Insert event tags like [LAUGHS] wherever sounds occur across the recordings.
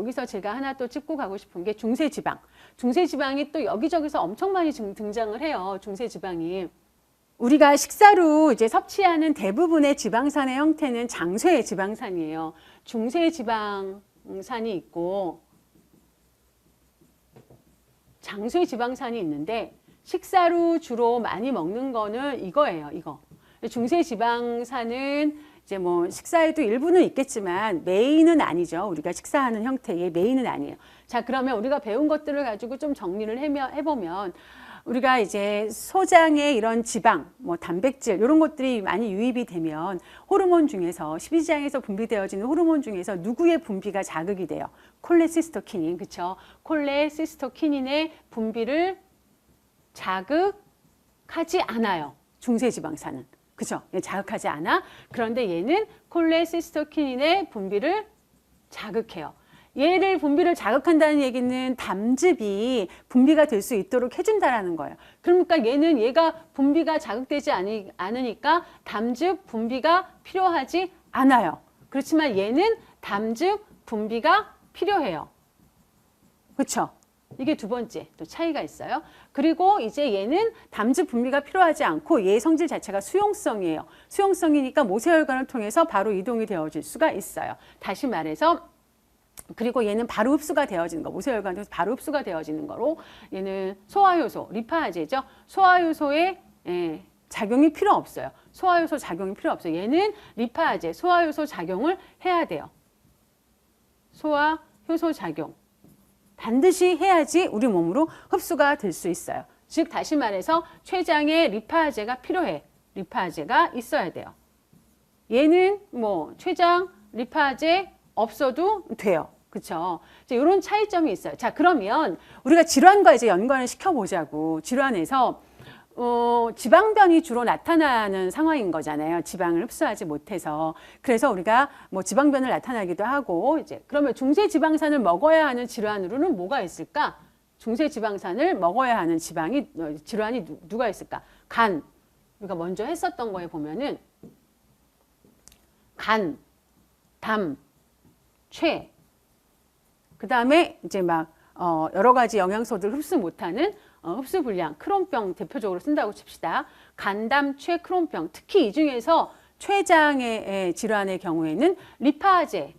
여기서 제가 하나 또 짚고 가고 싶은 게 중세지방. 중세지방이 또 여기저기서 엄청 많이 증- 등장을 해요. 중세지방이. 우리가 식사로 이제 섭취하는 대부분의 지방산의 형태는 장쇠 지방산이에요. 중세 지방산이 있고 장쇠 지방산이 있는데 식사로 주로 많이 먹는 거는 이거예요. 이거. 중세 지방산은 이제 뭐 식사에도 일부는 있겠지만 메인은 아니죠. 우리가 식사하는 형태의 메인은 아니에요. 자, 그러면 우리가 배운 것들을 가지고 좀 정리를 해보면 우리가 이제 소장의 이런 지방, 뭐 단백질 이런 것들이 많이 유입이 되면 호르몬 중에서 십이지장에서 분비되어지는 호르몬 중에서 누구의 분비가 자극이 돼요? 콜레시스토키닌, 그렇죠? 콜레시스토키닌의 분비를 자극하지 않아요. 중세지방산은. 그죠? 얘 자극하지 않아. 그런데 얘는 콜레시스토키닌의 분비를 자극해요. 얘를 분비를 자극한다는 얘기는 담즙이 분비가 될 수 있도록 해준다라는 거예요. 그러니까 얘는 얘가 분비가 자극되지 않으, 않으니까 담즙 분비가 필요하지 않아요. 그렇지만 얘는 담즙 분비가 필요해요. 그렇죠? 이게 두 번째 또 차이가 있어요. 그리고 이제 얘는 담즙 분비가 필요하지 않고 얘 성질 자체가 수용성이에요. 수용성이니까 모세혈관을 통해서 바로 이동이 되어질 수가 있어요. 다시 말해서 그리고 얘는 바로 흡수가 되어지는 거, 모세혈관 통해서 바로 흡수가 되어지는 거로 얘는 소화효소, 리파제죠. 소화효소의 예, 작용이 필요 없어요. 소화효소 작용이 필요 없어요. 얘는 리파제, 소화효소 작용을 해야 돼요. 소화효소 작용. 반드시 해야지 우리 몸으로 흡수가 될 수 있어요. 즉 다시 말해서 췌장에 리파제가 필요해. 리파제가 있어야 돼요. 얘는 뭐 췌장 리파제 없어도 돼요. 그렇죠? 이런 차이점이 있어요. 자, 그러면 우리가 질환과 이제 연관을 시켜 보자고. 질환에서 어, 지방변이 주로 나타나는 상황인 거잖아요. 지방을 흡수하지 못해서. 그래서 우리가 뭐 지방변을 나타나기도 하고, 이제 그러면 중세지방산을 먹어야 하는 질환으로는 뭐가 있을까? 중세지방산을 먹어야 하는 지방이, 어, 질환이 누, 누가 있을까? 간. 우리가 먼저 했었던 거에 보면은 간, 담, 췌. 그 다음에 이제 막, 어, 여러 가지 영양소들 흡수 못하는 어, 흡수 불량, 크론병 대표적으로 쓴다고 칩시다. 간담, 췌, 크론병. 특히 이 중에서 췌장의 에, 질환의 경우에는 리파제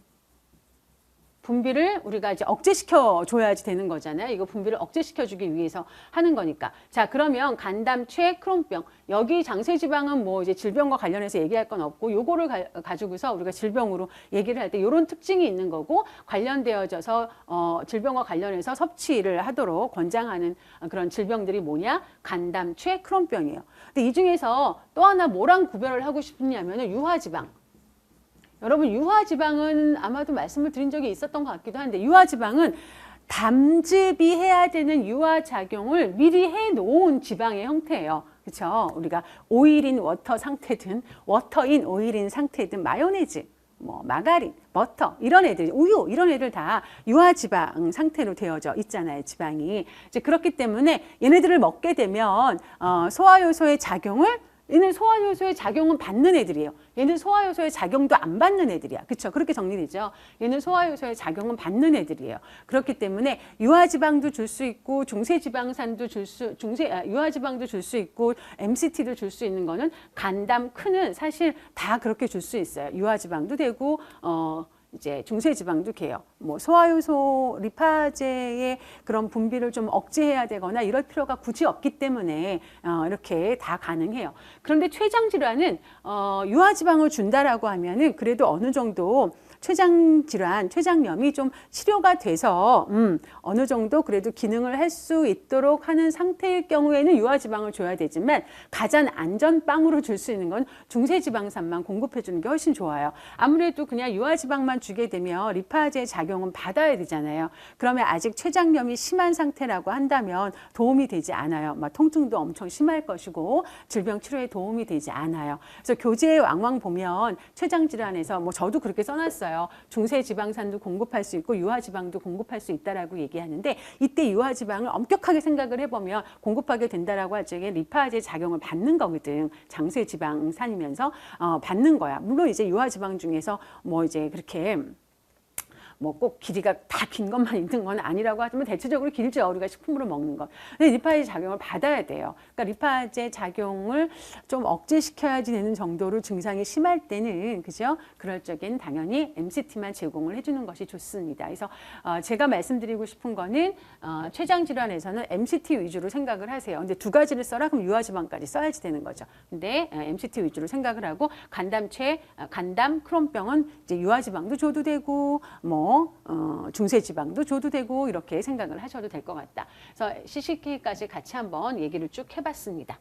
분비를 우리가 이제 억제시켜 줘야지 되는 거잖아요. 이거 분비를 억제시켜 주기 위해서 하는 거니까. 자, 그러면 간담, 췌, 크론병. 여기 장세지방은 뭐 이제 질병과 관련해서 얘기할 건 없고 요거를 가, 가지고서 우리가 질병으로 얘기를 할 때 요런 특징이 있는 거고 관련되어져서 어, 질병과 관련해서 섭취를 하도록 권장하는 그런 질병들이 뭐냐? 간담, 췌, 크론병이에요. 근데 이 중에서 또 하나 뭐랑 구별을 하고 싶냐면은 유화지방. 여러분 유화지방은 아마도 말씀을 드린 적이 있었던 것 같기도 한데 유화지방은 담즙이 해야 되는 유화작용을 미리 해놓은 지방의 형태예요. 그렇죠? 우리가 오일인 워터 상태든 워터인 오일인 상태든 마요네즈, 뭐 마가린, 버터 이런 애들, 우유 이런 애들 다 유화지방 상태로 되어져 있잖아요. 지방이 이제 그렇기 때문에 얘네들을 먹게 되면 어, 소화효소의 작용을 얘는 소화효소의 작용은 받는 애들이에요. 얘는 소화효소의 작용도 안 받는 애들이야. 그렇죠? 그렇게 정리되죠. 얘는 소화효소의 작용은 받는 애들이에요. 그렇기 때문에 유화지방도 줄 수 있고 중세지방산도 줄 수, 중세 아, 유화지방도 줄 수 있고 MCT도 줄 수 있는 거는 간담, 크는 사실 다 그렇게 줄 수 있어요. 유화지방도 되고 어. 이제 중세 지방도 개요. 뭐 소화효소 리파제의 그런 분비를 좀 억제해야 되거나 이럴 필요가 굳이 없기 때문에 어, 이렇게 다 가능해요. 그런데 췌장 질환은 어, 유화 지방을 준다라고 하면은 그래도 어느 정도 췌장 질환, 췌장염이 좀 치료가 돼서 음, 어느 정도 그래도 기능을 할 수 있도록 하는 상태일 경우에는 유화지방을 줘야 되지만 가장 안전 빵으로 줄 수 있는 건 중세지방산만 공급해 주는 게 훨씬 좋아요. 아무래도 그냥 유화지방만 주게 되면 리파제 작용은 받아야 되잖아요. 그러면 아직 췌장염이 심한 상태라고 한다면 도움이 되지 않아요. 막 통증도 엄청 심할 것이고 질병 치료에 도움이 되지 않아요. 그래서 교재에 왕왕 보면 췌장 질환에서 뭐 저도 그렇게 써놨어요. 중세 지방산도 공급할 수 있고 유화 지방도 공급할 수 있다라고 얘기하는데 이때 유화 지방을 엄격하게 생각을 해보면 공급하게 된다라고 할 적에 리파제 작용을 받는 거거든. 장세 지방산이면서 어, 받는 거야. 물론 이제 유화 지방 중에서 뭐 이제 그렇게 뭐 꼭 길이가 다 긴 것만 [LAUGHS] 있는 건 아니라고 하지만 대체적으로 길죠. 우리가 식품으로 먹는 것. 근데 리파제 작용을 받아야 돼요. 그러니까 리파제 작용을 좀 억제시켜야지 되는 정도로 증상이 심할 때는 그죠? 그럴 적엔 당연히 MCT만 제공을 해주는 것이 좋습니다. 그래서 어, 제가 말씀드리고 싶은 거는 어, 췌장 질환에서는 MCT 위주로 생각을 하세요. 근데 두 가지를 써라 그럼 유아지방까지 써야지 되는 거죠. 근데 어, MCT 위주로 생각을 하고 간담체, 어, 간담 크론병은 이제 유아지방도 줘도 되고 뭐 어, 중세지방도 줘도 되고 이렇게 생각을 하셔도 될 것 같다. 그래서 CCK까지 같이 한번 얘기를 쭉 해봤습니다.